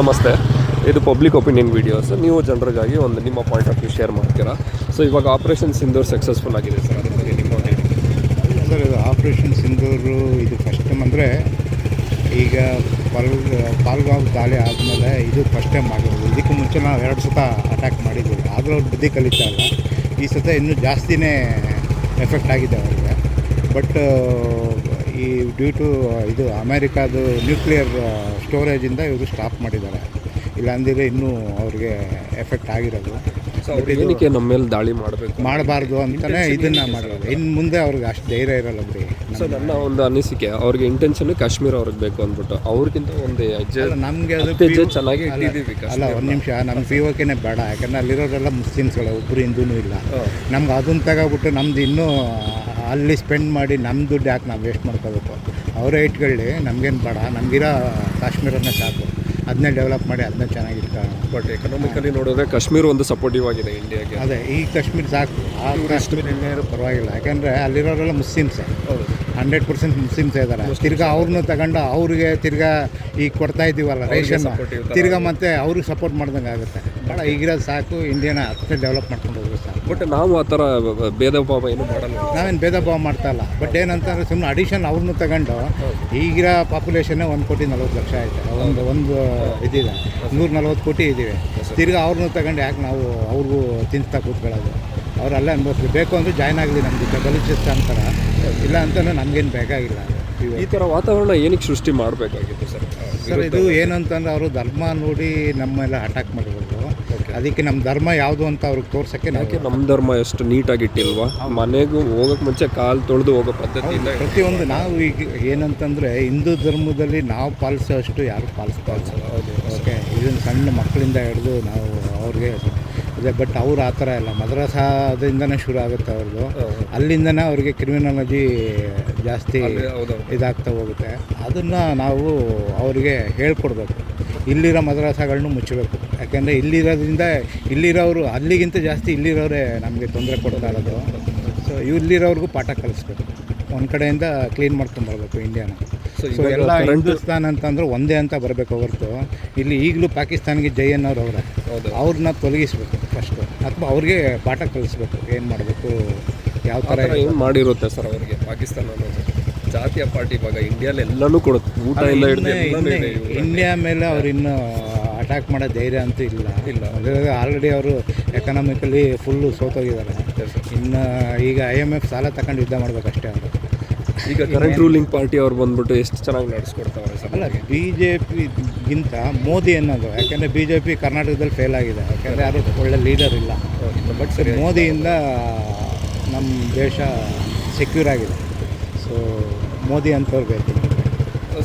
ನಮಸ್ತೆ. ಇದು public opinion videos ನೀವು ಜನರಿಗಾಗಿ ಒಂದು ನಿಮ್ಮ ಪಾಯಿಂಟ್ ಆಫ್ ವ್ಯೂ ಶೇರ್ ಮಾಡ್ತೀರಾ? ಸೊ ಇವಾಗ ಆಪರೇಷನ್ ಸಿಂಧೂರ್ ಸಕ್ಸಸ್ಫುಲ್ ಆಗಿದೆ ಸರ್ ಅದ್ರ ಬಗ್ಗೆ ನಿಮ್ಮ ಸರ್ ಇದು ಆಪ್ರೇಷನ್ ಸಿಂಧೂರು ಇದು ಫಸ್ಟ್ ಟೈಮ್ ಅಂದರೆ ಈಗ ಪಲ್ ಪಾಲ್ಗಾವ್ ದಾಳಿ ಆದಮೇಲೆ ಇದು ಫಸ್ಟ್ ಟೈಮ್ ಮಾಡಿರೋದು ಇದಕ್ಕೆ ಮುಂಚೆ ನಾವು ಎರಡು ಸತ ಅಟ್ಯಾಕ್ ಮಾಡಿದ್ದೀವಿ ಆದರೂ ಅವ್ರು ಬುದ್ಧಿ ಕಲಿತಾ ಇಲ್ಲ. ಈ ಸತ ಇನ್ನೂ ಜಾಸ್ತಿನೇ ಎಫೆಕ್ಟ್ ಆಗಿದೆ ಅವರಿಗೆ. ಬಟ್ ಡ್ಯೂ ಟು ಇದು ಅಮೇರಿಕಾದು ನ್ಯೂಕ್ಲಿಯರ್ ಸ್ಟೋರೇಜಿಂದ ಇವರು ಸ್ಟಾಪ್ ಮಾಡಿದ್ದಾರೆ. ಇಲ್ಲಾಂದಿದ್ರೆ ಇನ್ನೂ ಅವ್ರಿಗೆ ಎಫೆಕ್ಟ್ ಆಗಿರೋದು. ಏನಕ್ಕೆ ನಮ್ಮ ಮೇಲೆ ದಾಳಿ ಮಾಡಬೇಕು ಮಾಡಬಾರ್ದು ಅಂತಲೇ ಇದನ್ನು ಮಾಡೋದು ಇನ್ನು ಮುಂದೆ ಅವ್ರಿಗೆ ಅಷ್ಟು ಧೈರ್ಯ ಇರಲ್ಲ ಬಿಡಿ. ಸೊ ನನ್ನ ಒಂದು ಅನಿಸಿಕೆ ಅವ್ರಿಗೆ ಇಂಟೆನ್ಷನ್ ಕಾಶ್ಮೀರ ಅವ್ರಿಗೆ ಬೇಕು ಅಂದ್ಬಿಟ್ಟು ಅವ್ರಿಗಿಂತ ಒಂದು ಹೆಜ್ಜೆ ನಮಗೆ ಅದು ಹೆಜ್ಜೆ ಚೆನ್ನಾಗಿ ಅಲ್ಲ ಒಂದು ನಿಮಿಷ ನಮ್ಮ ಪಿ ಓಕೆನೇ ಬೇಡ. ಯಾಕಂದ್ರೆ ಅಲ್ಲಿರೋರೆಲ್ಲ ಮುಸ್ಲಿಮ್ಸ್ಗಳು ಒಬ್ಬರು ಹಿಂದೂ ಇಲ್ಲ. ನಮ್ಗೆ ಅದನ್ನು ತಗೋಬಿಟ್ಟು ನಮ್ದು ಇನ್ನೂ ಅಲ್ಲಿ ಸ್ಪೆಂಡ್ ಮಾಡಿ ನಮ್ಮ ದುಡ್ಡು ಯಾಕೆ ನಾವು ವೇಸ್ಟ್ ಮಾಡ್ಕೋಬೇಕು? ಅವರೇ ಇಟ್ಕೊಳ್ಳಿ ನಮಗೇನು ಬೇಡ ನಮಗಿರೋ ಕಾಶ್ಮೀರನೇ ಸಾಕು. ಅದನ್ನೇ ಡೆವಲಪ್ ಮಾಡಿ ಅದನ್ನೇ ಚೆನ್ನಾಗಿ ಬಟ್ ಎಕನಾಮಿಕಲಿ ನೋಡಿದ್ರೆ ಕಾಶ್ಮೀರ ಒಂದು ಸಪೋರ್ಟಿವ್ ಆಗಿದೆ ಇಂಡಿಯಾಗೆ ಅದೇ ಈ ಕಾಶ್ಮೀರ ಸಾಕು. ಆ ಕಾಶ್ಮೀರ ಇರೋ ಪರವಾಗಿಲ್ಲ. ಯಾಕಂದರೆ ಅಲ್ಲಿರೋರೆಲ್ಲ ಮುಸ್ಲಿಮ್ಸ್. ಹಂಡ್ರೆಡ್ ಪರ್ಸೆಂಟ್ ಮುಸ್ಲಿಮ್ಸ್ ಇದ್ದಾರೆ ತಿರ್ಗಾ ಅವ್ರನ್ನೂ ತಗೊಂಡು ಅವ್ರಿಗೆ ತಿರ್ಗಾ ಈಗ ಕೊಡ್ತಾ ಇದ್ದೀವಲ್ಲ ರೇಷನ್ ತಿರ್ಗಾ ಮತ್ತೆ ಅವ್ರಿಗೆ ಸಪೋರ್ಟ್ ಮಾಡ್ದಂಗೆ ಆಗುತ್ತೆ ಭಾಳ ಈಗಿರೋದು ಸಾಕು ಇಂಡಿಯಾನ ಅಷ್ಟೇ ಡೆವಲಪ್ ಮಾಡ್ಕೊಂಡು ಬಟ್ ನಾವು ಆ ಥರ ಭೇದ ಭಾವ ಏನು ಮಾಡಲ್ಲ. ನಾವೇನು ಭೇದ ಭಾವ ಮಾಡ್ತಾ ಇಲ್ಲ. ಬಟ್ ಏನಂತಂದ್ರೆ ಸುಮ್ಮನೆ ಅಡಿಷನ್ ಅವ್ರನ್ನೂ ತಗೊಂಡು ಈಗಿರೋ ಪಾಪ್ಯುಲೇಷನ್ನೇ ಒಂದು ಕೋಟಿ ನಲ್ವತ್ತು ಲಕ್ಷ ಆಯಿತು. ಒಂದು ಒಂದು ಇದಿದೆ. ನೂರ ನಲ್ವತ್ತು ಕೋಟಿ ಇದ್ದೀವಿ ತಿರ್ಗಾ ಅವ್ರನ್ನೂ ತಗೊಂಡು ಯಾಕೆ ನಾವು ಅವ್ರಿಗೂ ತಿಂತಾ ಕೂತ್ಕೊಳ್ಳೋದು? ಅವ್ರು ಅಲ್ಲೇ ಅನ್ಭವಿಸ್ಲಿ. ಬೇಕು ಅಂದರೆ ಜಾಯ್ನ್ ಆಗಲಿ ನಮ್ಮ ಜೊತೆ ಬಲೂಚಿಸ್ತಾನ್ ಥರ ಇಲ್ಲ ಅಂತಲೂ ನಮಗೇನು ಬೇಕಾಗಿಲ್ಲ. ಈ ಥರ ವಾತಾವರಣ ಏನಕ್ಕೆ ಸೃಷ್ಟಿ ಮಾಡಬೇಕಾಗಿತ್ತು ಸರ್? ಸರ್ ಇದು ಏನು ಅಂತಂದ್ರೆ ಅವರು ಧರ್ಮ ನೋಡಿ ನಮ್ಮೆಲ್ಲ ಅಟ್ಯಾಕ್ ಮಾಡಿರೋದು. ಅದಕ್ಕೆ ನಮ್ಮ ಧರ್ಮ ಯಾವುದು ಅಂತ ಅವ್ರಿಗೆ ತೋರ್ಸೋಕ್ಕೆ ನಾವು ಯಾಕೆ ನಮ್ಮ ಧರ್ಮ ಎಷ್ಟು ನೀಟಾಗಿ ಇಟ್ಟಿಲ್ವಾ ಮನೆಗೂ ಹೋಗಕ್ಕೆ ಮುಂಚೆ ಕಾಲು ತೊಳೆದು ಹೋಗೋ ಪದ್ಧತಿ ಇಲ್ಲ ಪ್ರತಿಯೊಂದು ನಾವು ಈಗ ಏನಂತಂದರೆ ಹಿಂದೂ ಧರ್ಮದಲ್ಲಿ ನಾವು ಪಾಲಿಸೋ ಅಷ್ಟು ಯಾರು ಪಾಲಿಸ್ತಾ ಇಲ್ಲ ಓಕೆ ಇದನ್ನು ಸಣ್ಣ ಮಕ್ಕಳಿಂದ ಹಿಡಿದು ನಾವು ಅವ್ರಿಗೆ ಅದೇ ಬಟ್ ಅವ್ರು ಆ ಥರ ಇಲ್ಲ. ಮದ್ರಾಸಾದಿಂದನೇ ಶುರು ಆಗುತ್ತೆ ಅವ್ರದ್ದು. ಅಲ್ಲಿಂದನೇ ಅವ್ರಿಗೆ ಕ್ರಿಮಿನಾಲಜಿ ಜಾಸ್ತಿ ಇದಾಗ್ತಾ ಹೋಗುತ್ತೆ. ಅದನ್ನು ನಾವು ಅವರಿಗೆ ಹೇಳ್ಕೊಡ್ಬೇಕು. ಇಲ್ಲಿರೋ ಮದ್ರಾಸಾಗಳನ್ನೂ ಮುಚ್ಚಬೇಕು. ಯಾಕೆಂದರೆ ಇಲ್ಲಿರೋದ್ರಿಂದ ಇಲ್ಲಿರೋರು ಅಲ್ಲಿಗಿಂತ ಜಾಸ್ತಿ ಇಲ್ಲಿರೋರೇ ನಮಗೆ ತೊಂದರೆ ಕೊಡ್ತಾ ಇರೋದು. ಸೊ ಇಲ್ಲಿರೋರಿಗೂ ಪಾಠ ಕಲಿಸ್ಬೇಕು. ಒಂದು ಕಡೆಯಿಂದ ಕ್ಲೀನ್ ಮಾಡ್ಕೊಂಬರ್ಬೇಕು ಇಂಡಿಯಾನ ಸೊ ಎಲ್ಲ ಹಿಂದೂಸ್ತಾನ್ ಅಂತಂದ್ರೆ ಒಂದೇ ಅಂತ ಬರಬೇಕು ಹೊರತು. ಇಲ್ಲಿ ಈಗಲೂ ಪಾಕಿಸ್ತಾನಿಗೆ ಜೈ ಅನ್ನೋರು ಅವರೇ ಅವ್ರನ್ನ ತೊಲಗಿಸ್ಬೇಕು ಫಸ್ಟು ಅಥವಾ ಅವ್ರಿಗೆ ಪಾಠ ಕಲಿಸ್ಬೇಕು ಏನು ಮಾಡಬೇಕು ಯಾವ ಥರ ಏನು ಮಾಡಿರುತ್ತೆ ಸರ್ ಅವರಿಗೆ ಪಾಕಿಸ್ತಾನ ಅನ್ನೋದು? ಜಾತಿಯ ಪಾರ್ಟಿ ಇವಾಗ ಇಂಡಿಯಾದಲ್ಲಿ ಎಲ್ಲರೂ ಕೊಡುತ್ತೆ. ಊಟ ಎಲ್ಲ ಹಿಡಿದು ಎಲ್ಲನೂ ಇದೆ ಇವ್ರ. ಇಂಡಿಯಾ ಮೇಲೆ ಅವ್ರು ಇನ್ನೂ ಅಟ್ಯಾಕ್ ಮಾಡೋ ಧೈರ್ಯ ಅಂತೂ ಇಲ್ಲ. ಇಲ್ಲ. ಆಲ್ರೆಡಿ ಅವರು ಎಕನಾಮಿಕಲಿ ಫುಲ್ಲು ಸೋತೋಗಿದ್ದಾರೆ. ಇನ್ನು ಈಗ ಐ ಎಂ ಎಫ್ ಸಾಲ ತಗೊಂಡು ಯುದ್ಧ ಮಾಡಬೇಕಷ್ಟೇ ಅವರು. ಈಗ ಕರೆಂಟ್ ರೂಲಿಂಗ್ ಪಾರ್ಟಿ ಅವ್ರು ಬಂದ್ಬಿಟ್ಟು ಎಷ್ಟು ಚೆನ್ನಾಗಿ ನಡೆಸ್ಕೊಡ್ತಾವ್ರೆ ಸರ್? ಅಲ್ಲ ಬಿ ಜೆ ಪಿಗಿಂತ ಮೋದಿ ಅನ್ನೋದು ಯಾಕೆಂದರೆ ಬಿ ಜೆ ಪಿ ಕರ್ನಾಟಕದಲ್ಲಿ ಫೇಲ್ ಆಗಿದೆ. ಯಾಕೆಂದರೆ ಯಾರು ಒಳ್ಳೆ ಲೀಡರ್ ಇಲ್ಲ. ಬಟ್ ಸರ್ ಮೋದಿಯಿಂದ ನಮ್ಮ ದೇಶ ಸೆಕ್ಯೂರ್ ಆಗಿದೆ. ಸೊ ಮೋದಿ ಅಂತವ್ರು ಬೇಕು.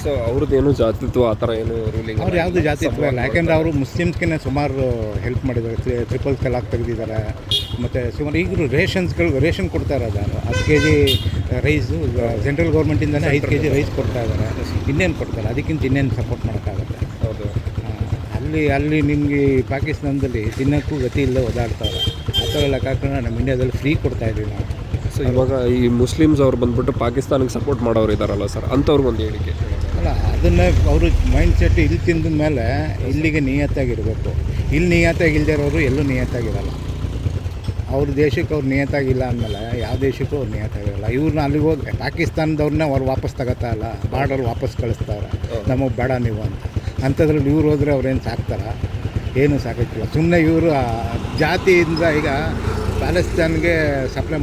ಸೊ ಅವ್ರದ್ದೇನು ಜಾತಿತ್ವ ಆ ಥರ ಏನು ರೂಲಿಂಗ್ ಅವ್ರು ಯಾವುದು ಜಾತಿ ಇಲ್ಲ. ಯಾಕೆಂದರೆ ಅವರು ಮುಸ್ಲಿಮ್ಸ್ಗೆ ಸುಮಾರು ಹೆಲ್ಪ್ ಮಾಡಿದ್ದಾರೆ. ತ್ರಿ ಟ್ರಿಪಲ್ ತಲಾಕ್ ತೆಗೆದಿದ್ದಾರೆ. ಮತ್ತು ಸುಮಾರು ಈಗಲೂ ರೇಷನ್ಸ್ಗಳು ರೇಷನ್ ಕೊಡ್ತಾ ಇರೋದು ಹತ್ತು ಕೆ ಜಿ ರೈಸು ಸೆಂಟ್ರಲ್ ಗೌರ್ಮೆಂಟಿಂದಲೇ ಐದು ಕೆ ಜಿ ರೈಸ್ ಕೊಡ್ತಾ ಇದ್ದಾರೆ. ಇನ್ನೇನು ಕೊಡ್ತಾರೆ. ಅದಕ್ಕಿಂತ ಇನ್ನೇನು ಸಪೋರ್ಟ್ ಮಾಡೋಕ್ಕಾಗುತ್ತೆ. ಹೌದು. ಅಲ್ಲಿ ಅಲ್ಲಿ ನಿಮಗೆ ಪಾಕಿಸ್ತಾನದಲ್ಲಿ ತಿನ್ನೋಕ್ಕೂ ಗತಿ ಇಲ್ಲ ಓದಾಡ್ತಾರೆ ಆ ಥರ ಲೆಕ್ಕ ಹಾಕೊಂಡು ನಮ್ಮ ಇಂಡಿಯಾದಲ್ಲಿ ಫ್ರೀ ಕೊಡ್ತಾ ಇದ್ದೀವಿ ನಾವು. ಇವಾಗ ಈ ಮುಸ್ಲಿಮ್ಸ್ ಅವ್ರು ಬಂದ್ಬಿಟ್ಟು ಪಾಕಿಸ್ತಾನಕ್ಕೆ ಸಪೋರ್ಟ್ ಮಾಡೋರು ಇದ್ದಾರಲ್ಲ ಸರ್ ಅಂಥವ್ರಿಗೆ ಒಂದು ಹೇಳಿಕೆ. ಅಲ್ಲ, ಅದನ್ನ ಅವರು ಮೈಂಡ್ ಸೆಟ್ ಇಲ್ಲಿ ತಿಂದ ಮೇಲೆ ಇಲ್ಲಿಗೆ ನಿಯತ್ತಾಗಿರಬೇಕು. ಇಲ್ಲಿ ನಿಯತ್ತಾಗಿಲ್ಲದೆ ಇರೋರು ಎಲ್ಲೂ ನಿಯತ್ತಾಗಿರಲ್ಲ. ಅವ್ರ ದೇಶಕ್ಕೆ ಅವ್ರು ನಿಯತ್ತಾಗಿಲ್ಲ ಅಂದಮೇಲೆ ಯಾವ ದೇಶಕ್ಕೂ ಅವ್ರು ನಿಯತ್ತಾಗಿರಲ್ಲ. ಇವ್ರನ್ನ ಅಲ್ಲಿಗೆ ಹೋಗಿ ಪಾಕಿಸ್ತಾನದವ್ರನ್ನ ಅವ್ರು ವಾಪಸ್ ತಗೋತಾ ಇಲ್ಲ. ಬಾರ್ಡರ್ ವಾಪಸ್ ಕಳಿಸ್ತಾರೆ ನಮಗೆ ಬೇಡ ನೀವು ಅಂತ. ಅಂಥದ್ರಲ್ಲಿ ಇವ್ರು ಹೋದರೆ ಅವ್ರೇನು ಸಾಕ್ತಾರ? ಏನು ಸಾಕೋಕ್ಕಿಲ್ಲ ಸುಮ್ಮನೆ ಇವರು ಜಾತಿಯಿಂದ ಈಗ ಪ್ಯಾಲೆಸ್ತಾನ್ಗೆ ಸಪ್ಲೈ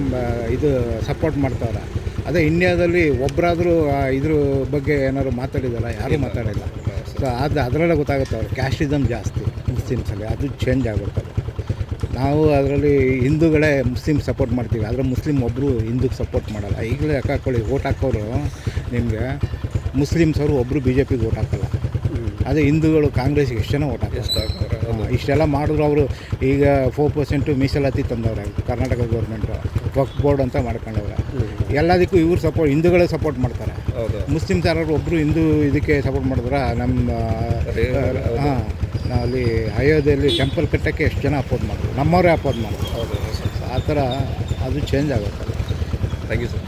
ಇದು ಸಪೋರ್ಟ್ ಮಾಡ್ತಾವ್ರೆ. ಅದೇ ಇಂಡಿಯಾದಲ್ಲಿ ಒಬ್ಬರಾದರೂ ಇದ್ರ ಬಗ್ಗೆ ಏನಾದ್ರು ಮಾತಾಡಿದಾರ? ಯಾರೂ ಮಾತಾಡಿಲ್ಲ. ಸೊ ಅದು ಅದರಲ್ಲೇ ಗೊತ್ತಾಗುತ್ತೆ ಅವ್ರು. ಕ್ಯಾಸ್ಟಿಸಮ್ ಜಾಸ್ತಿ ಮುಸ್ಲಿಮ್ಸಲ್ಲಿ ಅದು ಚೇಂಜ್ ಆಗುತ್ತೆ. ನಾವು ಅದರಲ್ಲಿ ಹಿಂದೂಗಳೇ ಮುಸ್ಲಿಮ್ ಸಪೋರ್ಟ್ ಮಾಡ್ತೀವಿ. ಆದರೆ ಮುಸ್ಲಿಮ್ ಒಬ್ಬರು ಹಿಂದೂಗೆ ಸಪೋರ್ಟ್ ಮಾಡಲ್ಲ. ಈಗಲೇ ಯಾಕೆ ಹಾಕ್ಕೊಳ್ಳಿ ಓಟ್ ಹಾಕೋರು ನಿಮಗೆ. ಮುಸ್ಲಿಮ್ಸ್ ಅವರು ಒಬ್ಬರು ಬಿ ಜೆ ಪಿಗೆ ಓಟ್ ಹಾಕಲ್ಲ. ಅದೇ ಹಿಂದೂಗಳು ಕಾಂಗ್ರೆಸ್ಗೆ ಎಷ್ಟು ಜನ ಓಟ್ ಹಾಕ್ತಾರೆ? ಇಷ್ಟೆಲ್ಲ ಮಾಡಿದ್ರು ಅವರು ಈಗ ಫೋರ್ ಪರ್ಸೆಂಟು ಮೀಸಲಾತಿ ತಂದವ್ರೆ ಕರ್ನಾಟಕ ಗೌರ್ಮೆಂಟು ವಕ್ ಬೋರ್ಡ್ ಅಂತ ಮಾಡ್ಕೊಂಡವ್ರೆ. ಎಲ್ಲದಕ್ಕೂ ಇವ್ರು ಸಪೋರ್ಟ್ ಹಿಂದೂಗಳೇ ಸಪೋರ್ಟ್ ಮಾಡ್ತಾರೆ. ಹೌದು. ಮುಸ್ಲಿಮ್ಸ್ ಯಾರು ಒಬ್ಬರು ಹಿಂದೂ ಇದಕ್ಕೆ ಸಪೋರ್ಟ್ ಮಾಡಿದ್ರೆ ನಮ್ಮ ಹಾಂ ಅಲ್ಲಿ ಅಯೋಧ್ಯೆಯಲ್ಲಿ ಟೆಂಪಲ್ ಕಟ್ಟೋಕ್ಕೆ ಎಷ್ಟು ಜನ ಅಪೋರ್ಟ್ ಮಾಡಿದ್ರು. ನಮ್ಮವರೇ ಅಪೋರ್ಟ್ ಮಾಡಿದ್ರು. ಹೌದು. ಆ ಥರ ಅದು ಚೇಂಜ್ ಆಗುತ್ತೆ. Thank you sir